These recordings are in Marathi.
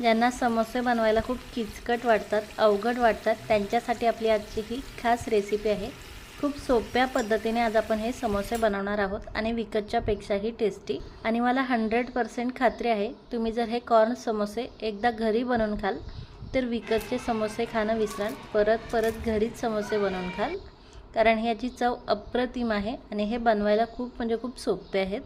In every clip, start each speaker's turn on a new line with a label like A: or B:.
A: ज्यांना समोसे बनवायला खूप किचकट वाटतात अवघड वाटतात त्यांच्यासाठी आपली आजची ही खास रेसिपी आहे. खूप सोप्या पद्धतीने आज आपण हे समोसे बनवणार आहोत आणि विकतच्यापेक्षाही टेस्टी आणि मला हंड्रेड पर्सेंट खात्री आहे तुम्ही जर हे कॉर्न समोसे एकदा घरी बनवून खाल तर विकतचे समोसे खाणं विसराल. परत परत घरीच समोसे बनवून खाल. कारण ह्याची चव अप्रतिम आहे आणि हे बनवायला खूप म्हणजे खूप सोपे आहेत.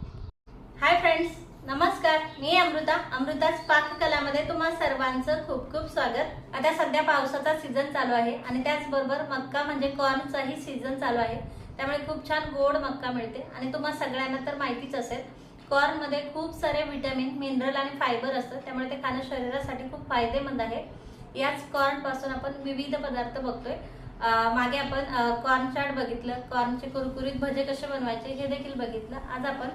A: हाय फ्रेंड्स नमस्कार मी अमृता अमृताच पाककलामध्ये तुम्हा सर्वांचं खूप खूप स्वागत. आता सध्या पावसाचा सीझन चालू आहे आणि त्याचबरोबर मक्का म्हणजे कॉर्नचाही सीझन चालू आहे. त्यामुळे खूप छान गोड मक्का मिळते आणि तुम्हा सगळ्यांना तर माहितीच असेल कॉर्नमध्ये खूप सारे व्हिटॅमिन मिनरल आणि फायबर असतं. त्यामुळे ते खाणं शरीरासाठी खूप फायदेमंद आहे. याच कॉर्नपासून आपण विविध पदार्थ बघतोय. मागे आपण कॉर्न चाट बघितलं. कॉर्नचे कुरकुरीत भजे कसे बनवायचे हे देखील बघितलं. आज आपण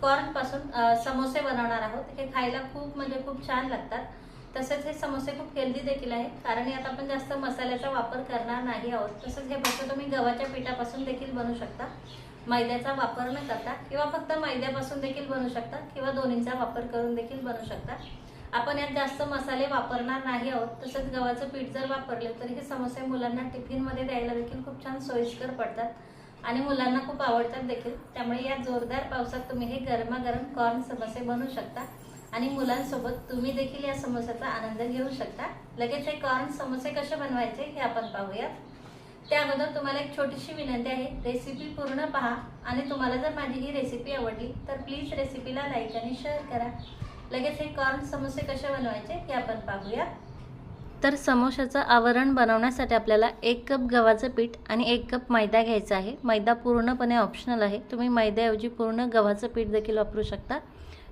A: कॉर्नपासून समोसे बनवणार आहोत. हे खायला खूप म्हणजे खूप छान लागतात. तसेच हे समोसे खूप हेल्दी देखील आहे कारण यात आपण जास्त मसाल्याचा वापर करणार नाही आहोत. तसंच हे भजे तुम्ही गव्हाच्या पिठापासून देखील बनवू शकता. मैद्याचा वापर न करता किंवा फक्त मैद्यापासून देखील बनवू शकता किंवा दोन्हीचा वापर करून देखील बनवू शकता. आपण यात जास्त मसाले वापरणार नाही आहोत. तसंच गव्हाचं पीठ जर वापरले तर हे समोसे मुलांना टिफिनमध्ये द्यायला देखील खूप छान सोयीस्कर पडतात. आणि मुलांना खूप आवडतात देखील. त्यामुळे या जोरदार पावसात तुम्ही हे गरमागरम कॉर्न समोसे बनवू शकता. आणि मुलांसोबत तुम्ही देखील या समोस्याचा आनंद घेऊ शकता. लगेच हे कॉर्न समोसे कसे बनवायचे हे आपण पाहूयात. त्या अगोदर तुम्हाला एक छोटीशी विनंती आहे. रेसिपी पूर्ण पहा. आणि तुम्हाला जर माझी ही रेसिपी आवडली तर प्लीज रेसिपीला लाईक आणि शेअर करा. लगेच हे कॉर्न समोसे कसे बनवायचे हे आपण पाहूया. तर समोशाचं आवरण बनवण्यासाठी आपल्याला एक कप गव्हाचं पीठ आणि एक कप मैदा घ्यायचा आहे. मैदा पूर्णपणे ऑप्शनल आहे. तुम्ही मैद्याऐवजी पूर्ण गव्हाचं पीठ देखील वापरू शकता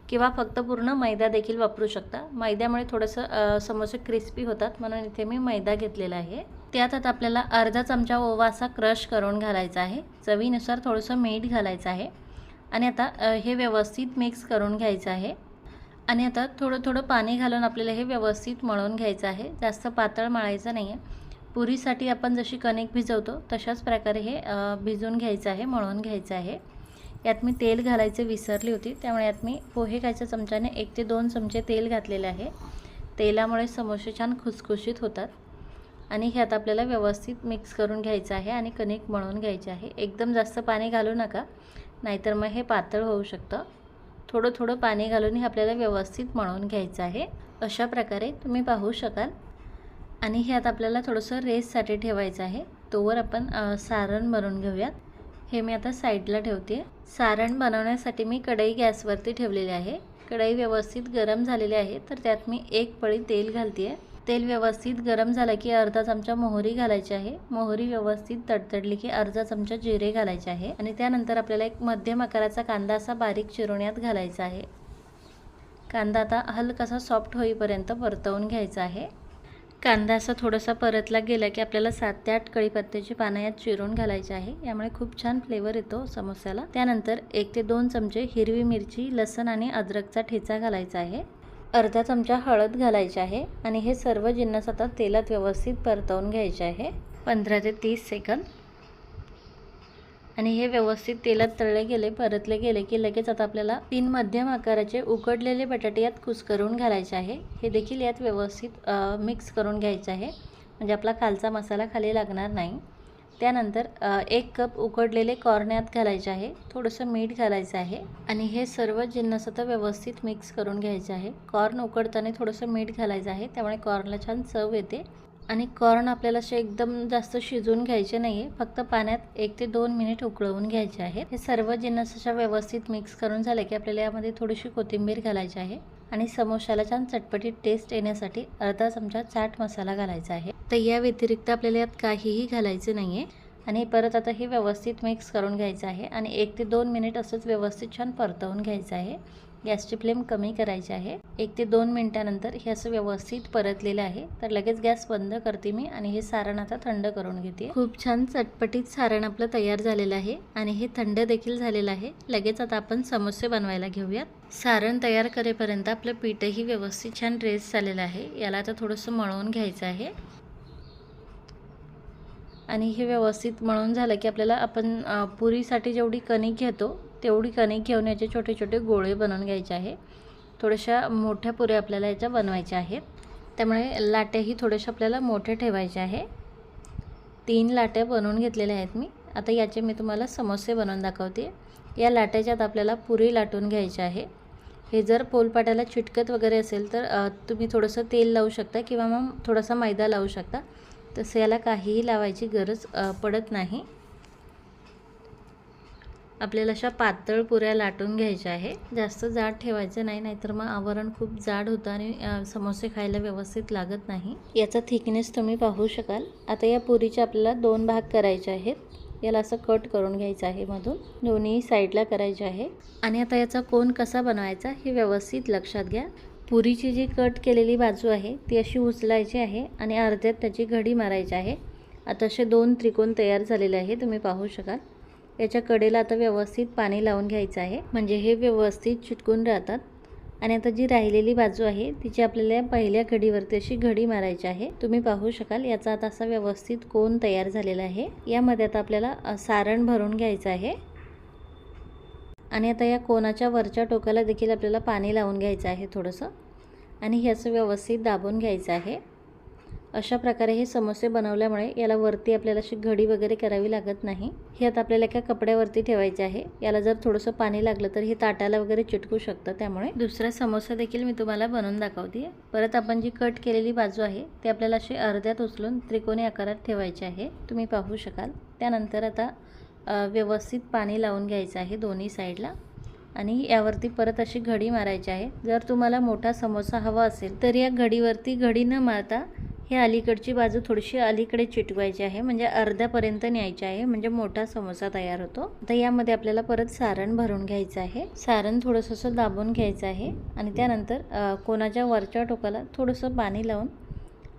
A: किंवा फक्त पूर्ण मैदा देखील वापरू शकता. मैद्यामुळे थोडंसं समोसे क्रिस्पी होतात म्हणून इथे मी मैदा घेतलेला आहे. त्यात आता आपल्याला अर्धा चमचा ओवा असा क्रश करून घालायचा आहे. चवीनुसार थोडंसं मीठ घालायचं आहे. आणि आता हे व्यवस्थित मिक्स करून घ्यायचं आहे. आणि आता थोडं थोडं पाणी घालून आपल्याला हे व्यवस्थित मळून घ्यायचं आहे. जास्त पातळ मळायचं नाही आहे पुरीसाठी आपण जशी कणिक भिजवतो तशाच प्रकारे हे भिजून भिजवून घ्यायचं आहे मळून घ्यायचं आहे. यात मी तेल घालायचे विसरली होती त्यामुळे यात मी पोहे खायच्या चमच्याने एक ते दोन चमचे तेल घातलेले आहे. तेलामुळे समोसे छान खुसखुशीत होतात. आणि हे आता आपल्याला व्यवस्थित मिक्स करून घ्यायचं आहे आणि कणिक मळून घ्यायचे आहे. एकदम जास्त पाणी घालू नका नाहीतर मग हे पातळ होऊ शकतं. थोडं थोडं पाणी घालून हे आपल्याला व्यवस्थित मळून घ्यायचं आहे. अशा प्रकारे तुम्ही पाहू शकाल. आणि हे आता आपल्याला थोडंसं रेससाठी ठेवायचं आहे. तोवर आपण सारण बनवून घेऊयात. हे मी आता साईडला ठेवते. सारण बनवण्यासाठी मी कढई गॅसवरती ठेवलेली आहे. कढई व्यवस्थित गरम झालेली आहे. तर त्यात मी एक पळी तेल घालते आहे तेल व्यवस्थित गरम झालं की अर्धा चमचा मोहरी घालायची आहे. मोहरी व्यवस्थित तडतडली की अर्धा चमचा जिरे घालायचे आहे. आणि त्यानंतर आपल्याला एक मध्यम आकाराचा कांदा असा बारीक चिरवण्यात घालायचा आहे. कांदा आता हलकासा सॉफ्ट होईपर्यंत परतवून घ्यायचा आहे. कांदा असा थोडासा परतला गेला की आपल्याला सात ते आठ कळीपत्त्याची पानं यात चिरून घालायची आहे. यामुळे खूप छान फ्लेवर येतो समोस्याला त्यानंतर एक ते दोन चमचे हिरवी मिरची लसण आणि अद्रकचा ठेचा घालायचा आहे. अर्धा चमचा हळद घालायची आहे आणि हे सर्व जिन्नस आता तेलात व्यवस्थित परतवून घ्यायचे आहे. पंधरा ते तीस सेकंद. आणि हे व्यवस्थित तेलात तळले गेले परतले गेले की लगेच आता आपल्याला तीन मध्यम आकाराचे उकडलेले बटाटे यात कुस्करून घालायचे आहे. हे देखील यात व्यवस्थित मिक्स करून घ्यायचे आहे. म्हणजे आपला खालचा मसाला खाली लागणार नाही. त्यानंतर एक कप उकडलेले कॉर्न्यात घालायचे आहे. थोडंसं मीठ घालायचं आहे आणि हे सर्व जिन्नस आता व्यवस्थित मिक्स करून घ्यायचे आहे. कॉर्न उकडताना थोडंसं मीठ घालायचं आहे त्यामुळे कॉर्नला छान चव येते. आणि कॉर्न आपल्याला असे एकदम जास्त शिजवून घ्यायचे नाही आहे फक्त पाण्यात एक ते दोन मिनिट उकळवून घ्यायचे आहेत हे सर्व जिन्नस अशा व्यवस्थित मिक्स करून झाले की आपल्याला यामध्ये थोडीशी कोथिंबीर घालायची आहे. आणि समोशाला छान चटपटीत टेस्ट येण्यासाठी अर्धा चमचा चाट मसाला घालायचा आहे. तर या व्यतिरिक्त आपल्याला यात काहीही घालायचं नाही आहे आणि परत आता हे व्यवस्थित मिक्स करून घ्यायचं आहे. आणि एक ते दोन मिनिट असंच व्यवस्थित छान परतवून घ्यायचं आहे. गॅसची फ्लेम कमी करायची आहे. एक ते दोन मिनटानंतर हे असं व्यवस्थित परतलेलं आहे. तर लगेच गॅस बंद करते मी आणि हे सारण आता थंड करून घेते. खूप छान चटपटीत सारण आपलं तयार झालेलं आहे आणि हे थंड देखील झालेलं आहे. लगेच आता आपण समोसे बनवायला घेऊयात. सारण तयार करेपर्यंत आपलं पीठही व्यवस्थित छान रेस झालेलं आहे. याला आता थोडंसं मळवून घ्यायचं आहे. आणि हे व्यवस्थित मळून झालं की आपल्याला आपण पुरीसाठी जेवढी कणिक घेतो तेवढी कणिक घेऊन याचे छोटे छोटे गोळे बनवून घ्यायचे आहे. थोड्याशा मोठ्या पुऱ्या आपल्याला याच्या बनवायच्या आहेत. त्यामुळे लाट्याही थोड्याशा आपल्याला मोठ्या ठेवायच्या आहे. तीन लाट्या बनवून घेतलेल्या आहेत मी. आता याचे मी तुम्हाला समोसे बनवून दाखवते. या लाट्याच्यात आपल्याला पुरी लाटून घ्यायची आहे. हे जर पोलपाट्याला चिटकत वगैरे असेल तर तुम्ही थोडंसं तेल लावू शकता किंवा मग थोडासा मैदा लावू शकता. तसं याला काहीही लावायची गरज पडत नाही. आपल्याला अशा पातळ पुऱ्या लाटून घ्यायच्या आहे. जास्त जाड ठेवायचं नाही नाहीतर मग आवरण खूप जाड होतं आणि समोसे खायला व्यवस्थित लागत नाही. याचा थिकनेस तुम्ही पाहू शकाल. आता या पुरीचे आपल्याला दोन भाग करायचे आहेत. याला असं कट करून घ्यायचं आहे मधून. दोन्ही साईडला करायचे आहे. आणि आता याचा कोण कसा बनवायचा हे व्यवस्थित लक्षात घ्या. पुरीची जी कट केलेली बाजू आहे ती अशी उचलायची आहे आणि अर्ध्यात त्याची घडी मारायची आहे. आता असे दोन त्रिकोण तयार झालेले आहे तुम्ही पाहू शकाल. याच्या कडेला आता व्यवस्थित पाणी लावून घ्यायचं आहे. म्हणजे हे व्यवस्थित चिटकून राहतात. आणि आता जी राहिलेली बाजू आहे तिची आपल्याला पहिल्या घडीवरती अशी घडी मारायची आहे. तुम्ही पाहू शकाल याचा आता असा व्यवस्थित कोण तयार झालेला आहे. यामध्ये आता आपल्याला सारण भरून घ्यायचं आहे. आणि आता या कोणाच्या वरच्या टोकाला देखील आपल्याला पाणी लावून घ्यायचं आहे थोडंसं. आणि हे असं व्यवस्थित दाबून घ्यायचं आहे. अशा प्रकारे हे समोसे बनवल्यामुळे याला वरती आपल्याला अशी घडी वगैरे करावी लागत नाही. हे आता आपल्याला एका कपड्यावरती ठेवायचे आहे. याला जर थोडंसं पाणी लागलं तर हे ताटाला वगैरे चिटकू शकतं. त्यामुळे दुसरा समोसा देखील मी तुम्हाला बनवून दाखवते परत आपण जी कट केलेली बाजू आहे ती आपल्याला अशी अर्ध्यात उचलून त्रिकोणी आकारात ठेवायची आहे. तुम्ही पाहू शकाल. त्यानंतर आता व्यवस्थित पाणी लावून घ्यायचं आहे दोन्ही साईडला. आणि यावरती परत अशी घडी मारायची आहे. जर तुम्हाला मोठा समोसा हवा असेल तर या घडीवरती घडी न मारता ही अलीकडची बाजू थोडीशी अलीकडे चिटवायची आहे म्हणजे अर्ध्यापर्यंत न्यायची आहे म्हणजे मोठा समोसा तयार होतो. आता यामध्ये आपल्याला परत सारण भरून घ्यायचं आहे. सारण थोडंसं असं दाबून घ्यायचं आहे आणि त्यानंतर कोणाच्या वरच्या टोकाला थोडंसं पाणी लावून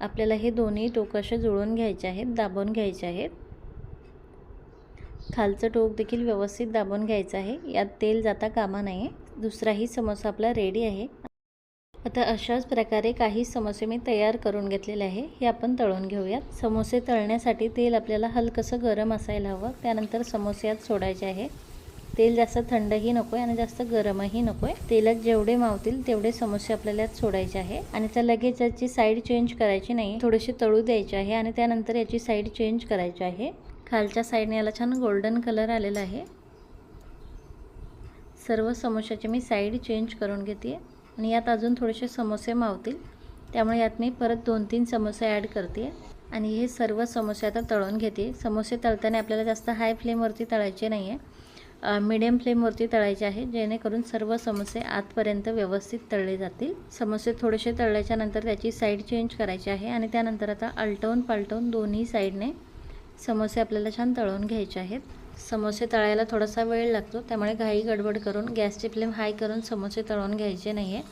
A: आपल्याला हे दोन्ही टोक असे जुळून घ्यायचे आहेत दाबून घ्यायचे आहेत. खालचं टोक देखील व्यवस्थित दाबून घ्यायचं आहे. यात तेल जाता कामा नये. दुसराही समोसा आपला रेडी आहे. आता अशाच प्रकारे काही समोसे मी तयार करून घेतलेले आहे. हे आपण तळून घेऊयात. समोसे तळण्यासाठी तेल आपल्याला हलकंसं गरम असायला हवं. त्यानंतर समोसे यात सोडायचे आहे. तेल जास्त थंडही नको आहे आणि जास्त गरमही नको आहे तेलात जेवढे मावतील तेवढे समोसे आपल्याला यात सोडायचे आहे. आणि त्या लगेच याची साईड चेंज करायची नाही. थोडेसे तळू द्यायचे आहे आणि त्यानंतर याची साईड चेंज करायची आहे. खालच्या साईडने याला छान गोल्डन कलर आलेला आहे. सर्व समोशाचे मी साईड चेंज करून घेते आणि यात अजून थोडेसे समोसे मावतील. त्यामुळे यात मी परत दोन तीन समोसे ॲड करते आणि हे सर्व समोसे आता तळून घेते समोसे तळताना आपल्याला जास्त हाय फ्लेमवरती तळायचे नाही आहे मिडियम फ्लेमवरती तळायचे आहे. जेणेकरून सर्व समोसे आतपर्यंत व्यवस्थित तळले जातील. समोसे थोडेसे तळल्याच्या नंतर त्याची साईड चेंज करायची आहे. आणि त्यानंतर आता आलटवून पालटवून दोन्ही साईडने समोसे आपल्याला छान तळून घ्यायचे आहेत. समोसे तळायला थोडासा वेळ लागतो त्यामुळे घाई गडबड करून गॅसची फ्लेम हाय करून समोसे तळून घ्यायचे नाही आहे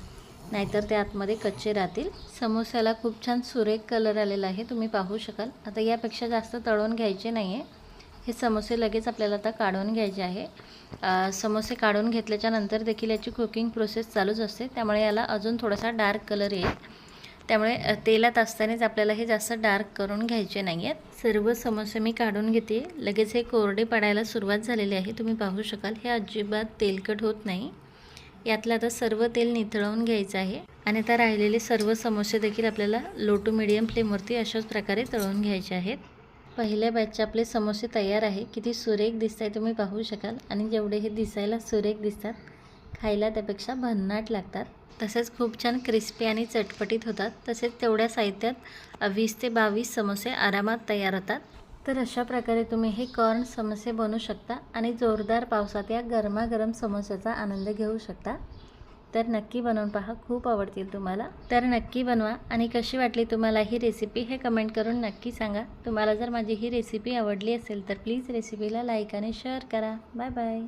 A: नाहीतर ते आतमध्ये कच्चे राहतील. समोस्याला खूप छान सुरेख कलर आलेला आहे तुम्ही पाहू शकाल. आता यापेक्षा जास्त तळून घ्यायचे नाही आहे हे समोसे लगेच आपल्याला आता काढून घ्यायचे आहे. समोसे काढून घेतल्याच्या नंतर देखील याची कुकिंग प्रोसेस चालूच असते. त्यामुळे याला अजून थोडासा डार्क कलर येईल. त्यामुळे तेलात असतानाच आपल्याला हे जास्त डार्क करून घ्यायचे नाही आहेत. सर्व समोसे मी काढून घेते. लगेच हे कोरडे पडायला सुरुवात झालेली आहे. तुम्ही पाहू शकाल हे अजिबात तेलकट होत नाही. यातलं आता सर्व तेल निथळवून घ्यायचं आहे. आणि आता राहिलेले सर्व समोसे देखील आपल्याला लो टू मिडियम फ्लेमवरती अशाच प्रकारे तळून घ्यायचे आहेत. पहिल्या बॅचचे आपले समोसे तयार आहे. किती सुरेख दिसत आहे तुम्ही पाहू शकाल. आणि जेवढे हे दिसायला सुरेख दिसतात खायला त्यापेक्षा भन्नाट लागतात. तसेच खूप छान क्रिस्पी आणि चटपटीत होतात. तसेच तेवढ्या साहित्यात वीस ते बावीस समोसे आरामात तयार होतात. तर अशा प्रकारे तुम्ही हे कॉर्न समोसे बनवू शकता आणि जोरदार पावसात या गरमागरम समोस्याचा आनंद घेऊ शकता. तर नक्की बनवून पहा खूप आवडतील तुम्हाला. तर नक्की बनवा आणि कशी वाटली तुम्हाला ही रेसिपी हे कमेंट करून नक्की सांगा. तुम्हाला जर माझी ही रेसिपी आवडली असेल तर प्लीज रेसिपीला लाईक आणि शेअर करा. Bye bye